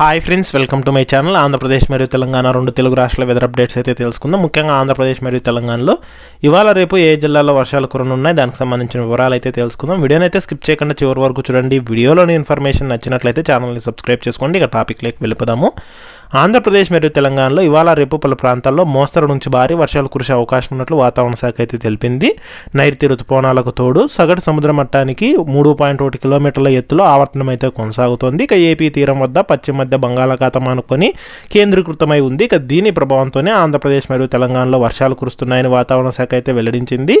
Hi friends welcome to my channel Andhra Pradesh మరియు తెలంగాణ రెండు తెలుగు రాష్ట్రాల వెదర్ అప్డేట్స్ అయితే తెలుసుకుందాం. ముఖ్యంగా ఆంధ్రప్రదేశ్ మరియు తెలంగాణలో ఇవాళ రేపు ఏ జిల్లాలో వర్షాలు కురనున్నాయి? దానికి సంబంధించిన వివరాలు అయితే తెలుసుకుందాం. వీడియోని అయితే స్కిప్ చేయకుండా చివరి వరకు చూడండి. వీడియోలోని ఇన్ఫర్మేషన్ నచ్చినట్లయితే ఛానల్ని సబ్స్క్రైబ్ చేసుకోండి. ఇక టాపిక్లోకి వెళ్ళిపోదాము. ఆంధ్రప్రదేశ్ మరియు తెలంగాణలో ఇవాళ రేపు పలు ప్రాంతాల్లో మోస్తరు నుంచి భారీ వర్షాలు కురిసే అవకాశం ఉన్నట్లు వాతావరణ శాఖ అయితే తెలిపింది. నైరుతి రుతుపవనాలకు తోడు సగటు సముద్ర మట్టానికి మూడు పాయింట్ ఒకటి కిలోమీటర్ల ఎత్తులో ఆవర్తనం అయితే కొనసాగుతోంది. ఇక ఏపీ తీరం వద్ద పశ్చిమ మధ్య బంగాళాఖాతం అనుకొని కేంద్రీకృతమై ఉంది. ఇక దీని ప్రభావంతోనే ఆంధ్రప్రదేశ్ మరియు తెలంగాణలో వర్షాలు కురుస్తున్నాయని వాతావరణ శాఖ అయితే వెల్లడించింది.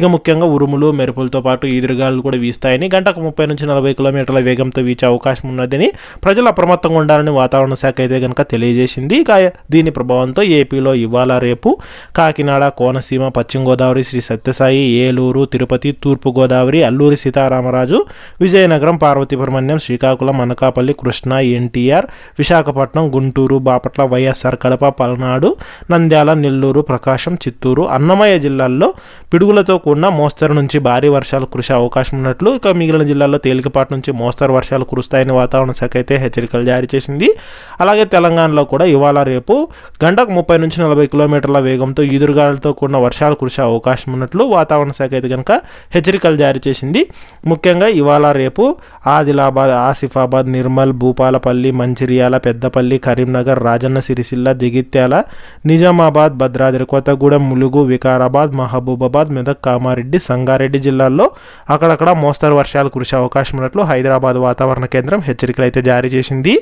ఇక ముఖ్యంగా ఉరుములు మెరుపులతో పాటు ఈదురుగాలు కూడా వీస్తాయని గంటకు ముప్పై నుంచి నలభై కిలోమీటర్ల వేగంతో వీచే అవకాశం ఉన్నదని ప్రజలు అప్రమత్తంగా ఉండాలని వాతావరణ శాఖ అయితే కనుక తెలియజేసింది. ఇక దీని ప్రభావంతో ఏపీలో ఇవాళ రేపు కాకినాడ కోనసీమ పశ్చిమ గోదావరి శ్రీ సత్యసాయి ఏలూరు తిరుపతి తూర్పుగోదావరి అల్లూరి సీతారామరాజు విజయనగరం పార్వతీపురమణ్యం శ్రీకాకుళం అనకాపల్లి కృష్ణ ఎన్టీఆర్ విశాఖపట్నం గుంటూరు బాపట్ల వైఎస్ఆర్ కడప పల్నాడు నంద్యాల నెల్లూరు ప్రకాశం చిత్తూరు అన్నమయ్య జిల్లాల్లో పిడుగులతో కూడిన మోస్తరు నుంచి భారీ వర్షాలు కురిసే అవకాశం ఉన్నట్లు ఇక మిగిలిన జిల్లాల్లో తేలికపాటి నుంచి మోస్తరు వర్షాలు కురుస్తాయని వాతావరణ శాఖ అయితే హెచ్చరికలు జారీ చేసింది. అలాగే తెలంగాణ తెలంగాణలో కూడా ఇవాళ రేపు గంటకు ముప్పై నుంచి నలభై కిలోమీటర్ల వేగంతో ఈదురుగాలతో కూడిన వర్షాలు కురిసే అవకాశం ఉన్నట్లు వాతావరణ శాఖ అయితే కనుక హెచ్చరికలు జారీ చేసింది. ముఖ్యంగా ఇవాళ రేపు ఆదిలాబాద్ ఆసిఫాబాద్ నిర్మల్ భూపాలపల్లి మంచిర్యాల పెద్దపల్లి కరీంనగర్ రాజన్న సిరిసిల్ల జగిత్యాల నిజామాబాద్ భద్రాద్రి కొత్తగూడెం ములుగు వికారాబాద్ మహబూబాబాద్ మెదక్ కామారెడ్డి సంగారెడ్డి జిల్లాల్లో అక్కడక్కడ మోస్తరు వర్షాలు కురిసే అవకాశం ఉన్నట్లు హైదరాబాద్ వాతావరణ కేంద్రం హెచ్చరికలు అయితే జారీ చేసింది.